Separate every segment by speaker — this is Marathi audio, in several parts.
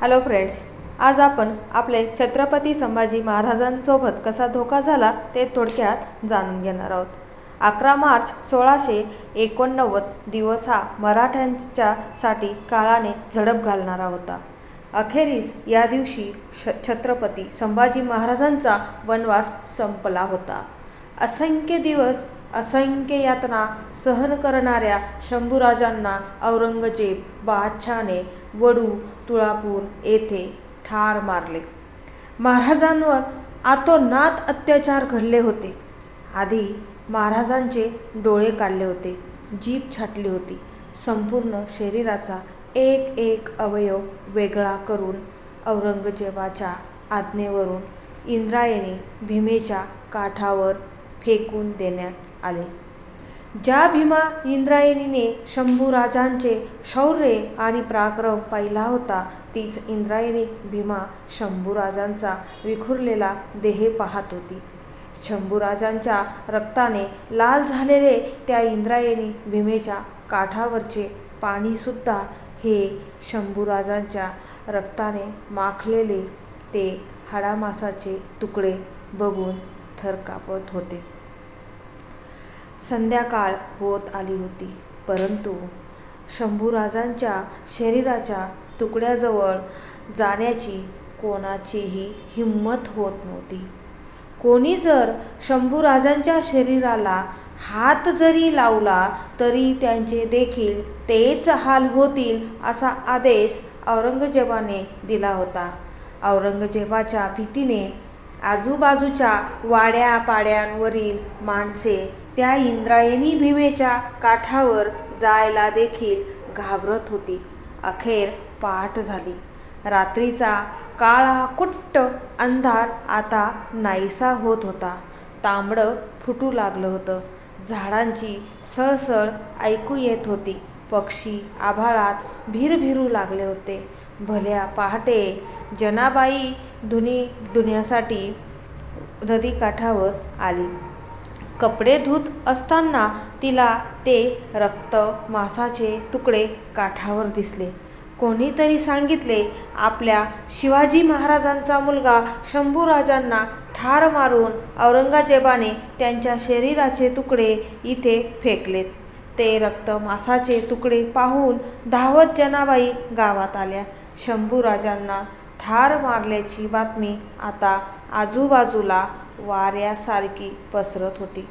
Speaker 1: हॅलो फ्रेंड्स आज आपण आपले छत्रपती संभाजी महाराजांसोबत कसा धोका झाला ते थोडक्यात जाणून घेणार आहोत. अकरा मार्च सोळाशे एकोणनव्वद दिवस हा मराठ्यांच्यासाठी काळाने झडप घालणारा होता. अखेरीस या दिवशी श छत्रपती संभाजी महाराजांचा वनवास संपला होता. असंख्य दिवस असंख्य यातना सहन करणाऱ्या शंभूराजांना औरंगजेब बादशाने वडू तुळापूर येथे ठार मारले. महाराजांवर आतोनात अत्याचार घडले होते. आधी महाराजांचे डोळे काढले होते जीभ छाटली होती. संपूर्ण शरीराचा एक एक अवयव वेगळा करून औरंगजेबाच्या आज्ञेवरून इंद्रायणी भीमेच्या काठावर फेकून देण्यात आले. ज्या भीमा इंद्रायणीने शंभूराजांचे शौर्य आणि पराक्रम पाहिला होता तीच इंद्रायणी भीमा शंभूराजांचा विखुरलेला देह पाहत होती. शंभूराजांच्या रक्ताने लाल झालेले त्या इंद्रायणी भीमेच्या काठावरचे पाणीसुद्धा हे शंभूराजांच्या रक्ताने माखलेले ते हाडामासाचे तुकडे बघून थर कापत होते. संध्याकाळ होत आली होती परंतु शंभूराजांच्या शरीराच्या तुकड्याजवळ जाण्याची कोणाचीही हिंमत होत नव्हती. कोणी जर शंभूराजांच्या शरीराला हात जरी लावला तरी त्यांचे देखील तेच हाल होतील असा आदेश औरंगजेबाने दिला होता. औरंगजेबाच्या भीतीने आजूबाजूच्या वाड्या पाड्यांवरील माणसे त्या इंद्रायणी भीमेच्या काठावर जायला देखील घाबरत होती. अखेर पहाट झाली. रात्रीचा काळा कुट्ट अंधार आता नाहीसा होत होता. तांबडं फुटू लागलं होतं. झाडांची सळसळ ऐकू येत होती. पक्षी आभाळात भिरभिरू लागले होते. भल्या पहाटे जनाबाई धुनी धुण्यासाठी नदीकाठावर आली. कपडे धुत असताना तिला ते रक्त मांसाचे तुकडे काठावर दिसले. कोणीतरी सांगितले आपल्या शिवाजी महाराजांचा मुलगा शंभूराजांना ठार मारून औरंगजेबाने त्यांच्या शरीराचे तुकडे इथे फेकलेत. ते रक्त मांसाचे तुकडे पाहून धावत जनाबाई गावात आल्या. शंभूराजांना ठार मारल्याची बातमी आता आजूबाजूला वाऱ्यासारखी पसरत होती.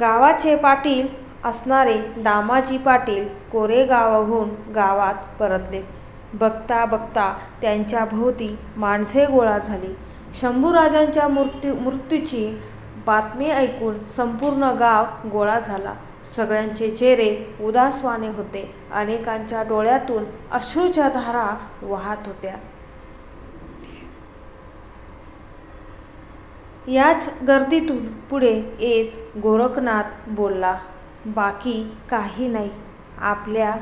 Speaker 1: गावाचे पाटील असणारे दामाजी पाटील कोरेगावाहून गावात परतले. बघता बघता त्यांच्या भोवती माणसे गोळा झाली. शंभूराजांच्या मृत्यू मृत्यूची बातमी ऐकून संपूर्ण गाव गोळा झाला. सगळ्यांचे चेहरे उदासवाने होते. अनेकांच्या डोळ्यातून अश्रूच्या धारा वाहत होत्या. याच गर्दीतून पुढे येत गोरखनाथ बोलला बाकी काही नाही. आपल्या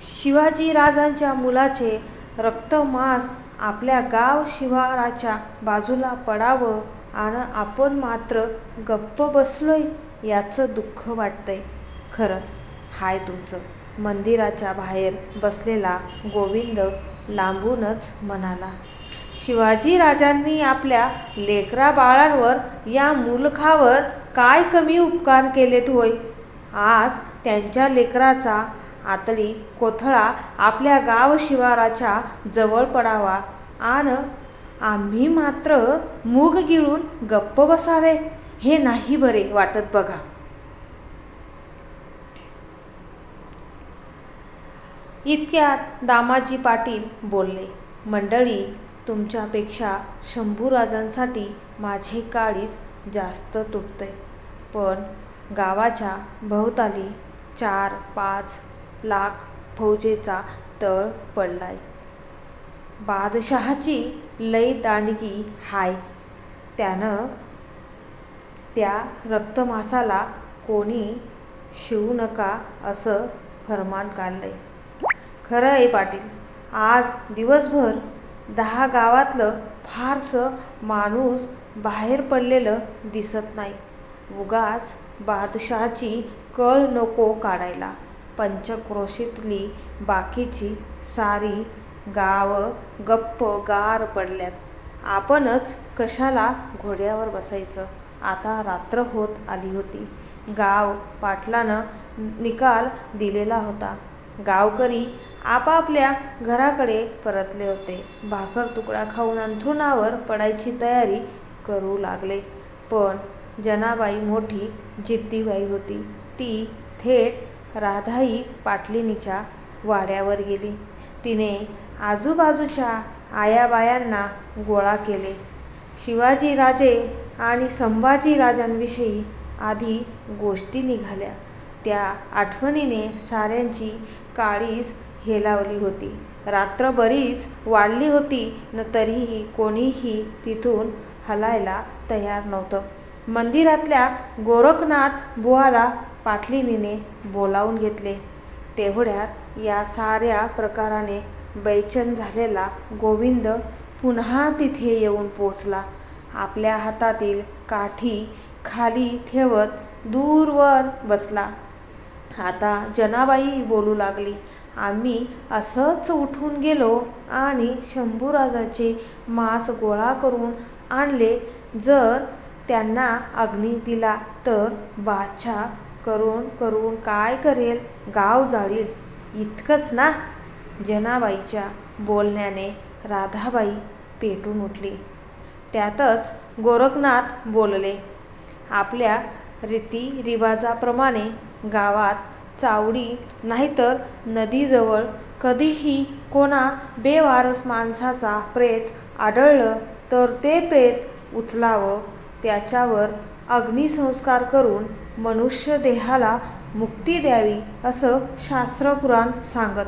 Speaker 1: शिवाजी राजांच्या मुलाचे रक्तमास आपल्या गाव शिवाराच्या बाजूला पडावं आणि आपण मात्र गप्प बसलोय याचं दुःख वाटतंय. खरं. हाय तुमचं. मंदिराच्या बाहेर बसलेला गोविंद लांबूनच म्हणाला शिवाजी राजांनी आपल्या लेकरा बाळांवर या मुलखावर काय कमी उपकार केलेत होय? आज त्यांच्या लेकराचा आतडी कोथळा आपल्या गाव शिवाराच्या जवळ पडावा. आणि आम्ही मात्र मूग गिळून गप्प बसावे. हे नाही बरे वाटत बघा. इतक्यात दामाजी पाटील बोलले मंडळी तुमच्यापेक्षा शंभूराजांसाठी माझे काळीज जास्त तुटते पण गावाच्या भोवताली चार पाच लाख फौजेचा तळ पडलाय. बादशहाची लई दांडगी हाय. त्यानं त्या रक्तमासाला कोणी शिवू नका असं फरमान काढलंय. खरं आहे पाटील. आज दिवसभर दहा गावातलं फारसं माणूस बाहेर पडलेलं दिसत नाही. उगाच बादशहाची कळ नको काढायला. पंचक्रोशीतली बाकीची सारी गाव गप्प गार पडल्यात. आपणच कशाला घोड्यावर बसायचं? आता रात्र होत आली होती. गाव पाटलानं निकाल दिलेला होता. गावकरी आपापल्या घराकडे परतले होते. भाकर तुकडा खाऊन अंथरुणावर पडायची तयारी करू लागले. पण जनाबाई मोठी जिद्दीबाई होती. ती थेट राधाई पाटलिनीच्या वाड्यावर गेली. तिने आजूबाजूच्या आयाबायांना गोळा केले. शिवाजी राजे आणि संभाजी राजांविषयी आधी गोष्टी निघाल्या. त्या आठवणीने साऱ्यांची काळीज हेलावली होती. रात्र बरीच वाढली होती न तरीही कोणीही तिथून हलायला तयार नव्हतं. मंदिरातल्या गोरखनाथ बुवाला पाटलिनीने बोलावून घेतले. तेवढ्यात या साऱ्या प्रकाराने बैचन झालेला गोविंद पुन्हा तिथे येऊन पोचला. आपल्या हातातील काठी खाली ठेवत दूरवर बसला. आता जनाबाई बोलू लागली. आम्ही असंच उठून गेलो आणि शंभूराजाचे मांस गोळा करून आणले. जर त्यांना अग्नी दिला तर बादशाह करून करून काय करेल? गाव जाळील. इतकंच ना? जनाबाईच्या बोलण्याने राधाबाई पेटून उठली. त्यातच गोरखनाथ बोलले आपल्या रीतिरिवाजाप्रमाणे गावात चावडी नाहीतर नदीजवळ कधीही कोणा बेवारस माणसाचा प्रेत आढळलं तर ते प्रेत उचलावं त्याच्यावर अग्निसंस्कार करून मनुष्य देहाला मुक्ती द्यावी असं शास्त्रपुराण सांगत.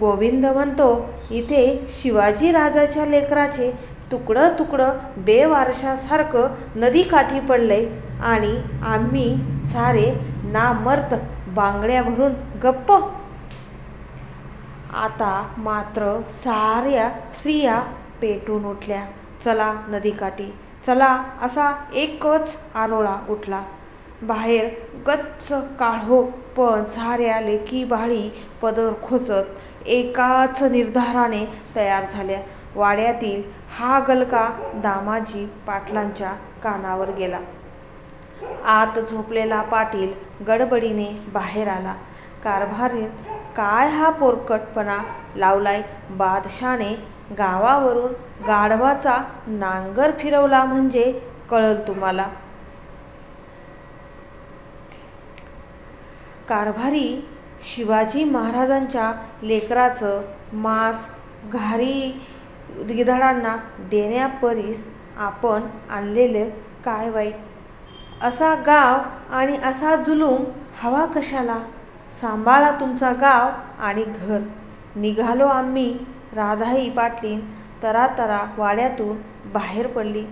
Speaker 1: गोविंद म्हणतो इथे शिवाजी राजाच्या लेकराचे तुकडं तुकडं बेवारशासारखं नदीकाठी पडले आणि आम्ही सारे नामर्त बांगड्या भरून गप्प. आता मात्र साऱ्या स्त्रिया पेटून उठल्या. चला नदीकाठी. चला असा एकच आरोळा उठला. बाहेर गच्च काळो पण साऱ्या लेकी बाळी पदर खोचत एकाच निर्धाराने तयार झाल्या. वाड्यातील हा गलका दामाजी पाटलांच्या कानावर गेला. आत झोपलेला पाटील गडबडीने बाहेर आला. कारभारीत काय हा पोरकटपणा लावलाय? बादशाने गावावरून गाढवाचा नांगर फिरवला म्हणजे कळल तुम्हाला? कारभारी शिवाजी महाराजांच्या लेकराचं मांस घारी गिधाडांना देण्यापरीस आपण आणलेलं काय वाईट? असा गाव आणि असा जुलूम हवा कशाला? सांभाळा तुमचा गाव आणि घर. निघालो आम्ही राधाई पाटलीन तरातरा वाड्यातून बाहेर पडली.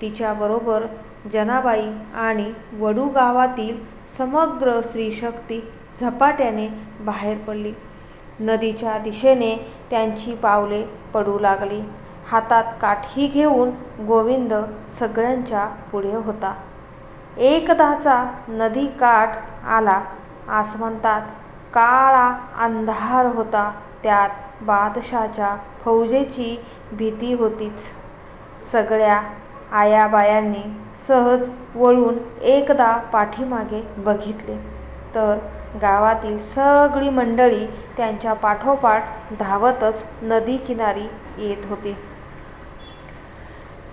Speaker 1: तिच्याबरोबर जनाबाई आणि वडू गावातील समग्र स्त्रीशक्ती झपाट्याने बाहेर पडली. नदीच्या दिशेने त्यांची पावले पडू लागली. हातात काठी घेऊन गोविंद सगळ्यांच्या पुढे होता. एकदाचा नदी काठ आला. आसमंतात काळा अंधार होता त्यात बादशाच्या फौजेची भीती होतीच. सगळ्या आयाबायांनी सहज वळून एकदा पाठीमागे बघितले. तर गावातील सगळी मंडळी त्यांच्या पाठोपाठ धावतच नदी किनारी येत होती.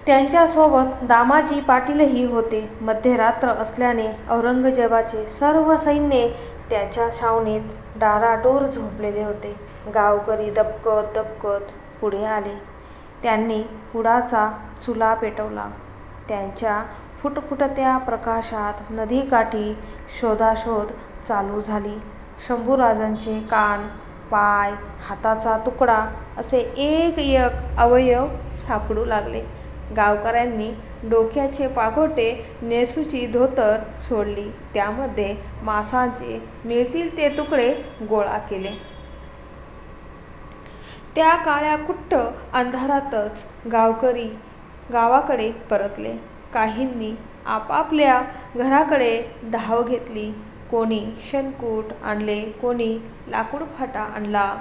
Speaker 1: त्यांच्यासोबत दामाजी पाटीलही होते. मध्यरात्र असल्याने औरंगजेबाचे सर्व सैन्य त्याच्या छावणीत डाराडोर झोपलेले होते. गावकरी दबकत दबकत पुढे आले. त्यांनी कुडाचा चुला पेटवला. त्यांच्या फुटफुटत्या प्रकाशात नदीकाठी शोधाशोध चालू झाली. शंभूराजांचे कान पाय हाताचा तुकडा असे एक एक अवयव सापडू लागले. गावकऱ्यांनी डोक्याचे पागोटे नेसूची धोतर सोडली. त्यामध्ये मांसाचे मिळतील ते तुकडे गोळा केले. त्या काळ्या कुठ्ठ अंधारातच गावकरी गावाकडे परतले. काहींनी आपापल्या घराकडे धाव घेतली. कोणी शेणकूट आणले कोणी लाकूड फाटा आणला.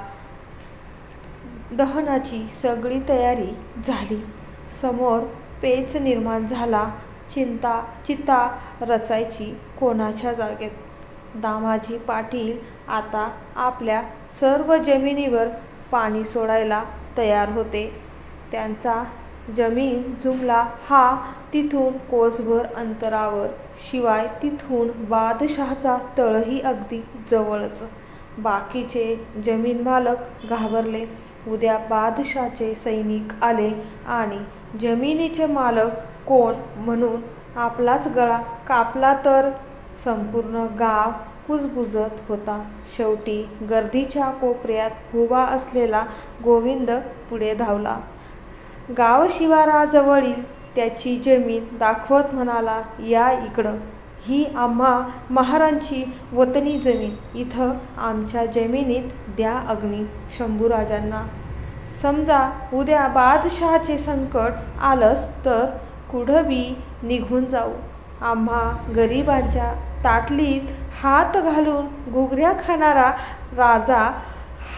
Speaker 1: दहनाची सगळी तयारी झाली. समोर पेच निर्माण झाला चिंता चिता रचायची कोणाच्या जागेत? दामाजी पाटील आता आपल्या सर्व जमिनीवर पाणी सोडायला तयार होते. त्यांचा जमीन जुमला हा तिथून कोसभर अंतरावर शिवाय तिथून बादशहाचा तळही अगदी जवळच. बाकीचे जमीन मालक घाबरले. उद्या बादशाचे सैनिक आले आणि जमिनीचे मालक कोण म्हणून आपलाच गळा कापला तर? संपूर्ण गाव कुजबुजत होता. शेवटी गर्दीच्या कोपऱ्यात उभा असलेला गोविंद पुढे धावला. गावशिवाराजवळील त्याची जमीन दाखवत म्हणाला या इकडं. ही आम्हा महारांची वतनी जमीन. इथं आमच्या जमिनीत द्या अग्नी शंभूराजांना. समजा उद्या बादशहाचे संकट आलंच तर कुठं बी निघून जाऊ. आम्हा गरिबांच्या ताटलीत हात घालून घुगऱ्या खाणारा राजा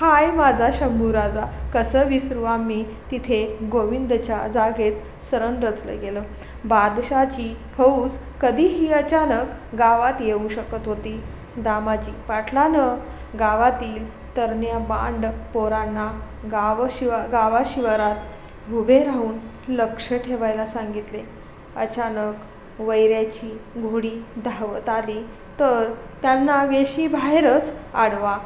Speaker 1: हाय माझा शंभूराजा कसं विसरू आम्ही? तिथे गोविंदच्या जागेत सरण रचलं गेलं. बादशाची फौज कधीही अचानक गावात येऊ शकत होती. दामाजी पाटलानं गावातील तरण्या बांड पोरांना गावशिवा गावाशिवारात उभे राहून लक्ष ठेवायला सांगितले. अचानक वैऱ्याची घोडी धावत आली तर त्यांना वेशी बाहेरच आडवा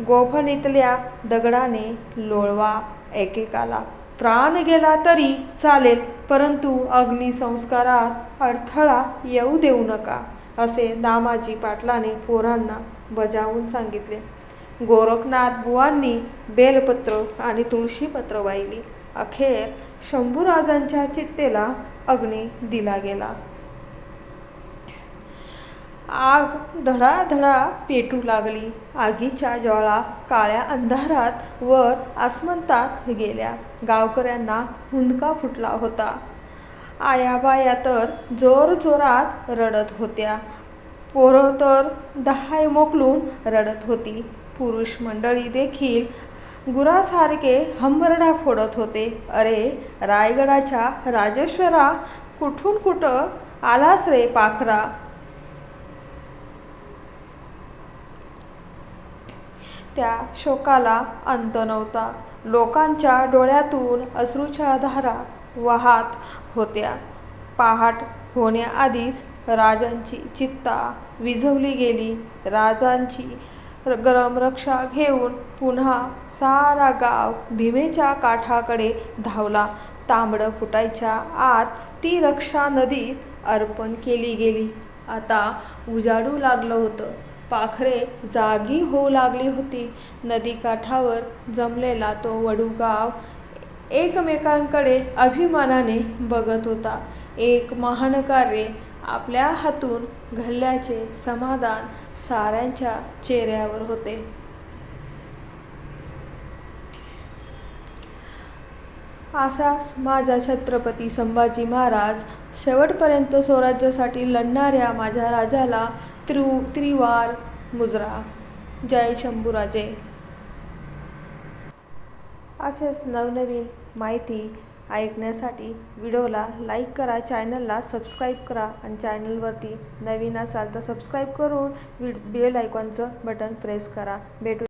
Speaker 1: गोफणीतल्या दगडाने लोळवा एकेकाला. प्राण गेला तरी चालेल परंतु अग्निसंस्कारात अडथळा येऊ देऊ नका असे दामाजी पाटलाने पोरांना बजावून सांगितले. गोरखनाथ बुवांनी बेलपत्र आणि तुळशीपत्र वाहिली. अखेर शंभूराजांच्या चित्तेला अग्नी दिला गेला. आग धडाधडा पेटू लागली. आगीच्या ज्वाळा काळ्या अंधारात वर आसमंतात गेल्या. गावकऱ्यांना हुंदका फुटला होता. आयाबाया तर जोरजोरात रडत होत्या. पोरं तर दहाय मोकलून रडत होती. पुरुष मंडळी देखील गुरासारखे हंबरडा फोडत होते. अरे रायगडाच्या राजेश्वरा कुठून कुठं आलास रे पाखरा? त्या शोकाला अंत नव्हता. लोकांच्या डोळ्यातून अश्रूच्या धारा वाहत होत्या. पहाट होण्याआधीच राजांची चित्ता विझवली गेली. राजांची गरम रक्षा घेऊन पुन्हा सारा गाव भीमेच्या काठाकडे धावला. तांबडं फुटायच्या आत ती रक्षा नदीत अर्पण केली गेली. आता उजाडू लागलं होतं. पाखरे जागी होऊ लागली होती. नदीकाठावर जमलेला तो वडूगाव एकमेकांकडे अभिमानाने बघत होता. एक महान कार्य आपल्या हातून घडल्याचे समाधान साऱ्यांच्या चेहऱ्यावर होते. असाच माझ्या छत्रपती संभाजी महाराज शेवटपर्यंत स्वराज्यासाठी लढणाऱ्या माझ्या राजाला त्रिव त्रिवार मुजरा जय शंभूराजे. असेच नवनवीन माहिती ऐकण्यासाठी व्हिडिओला लाईक करा चॅनलला सबस्क्राईब करा आणि चॅनलवरती नवीन असाल तर सबस्क्राईब करून वि बेल आयकॉनचं बटन प्रेस करा. भेटू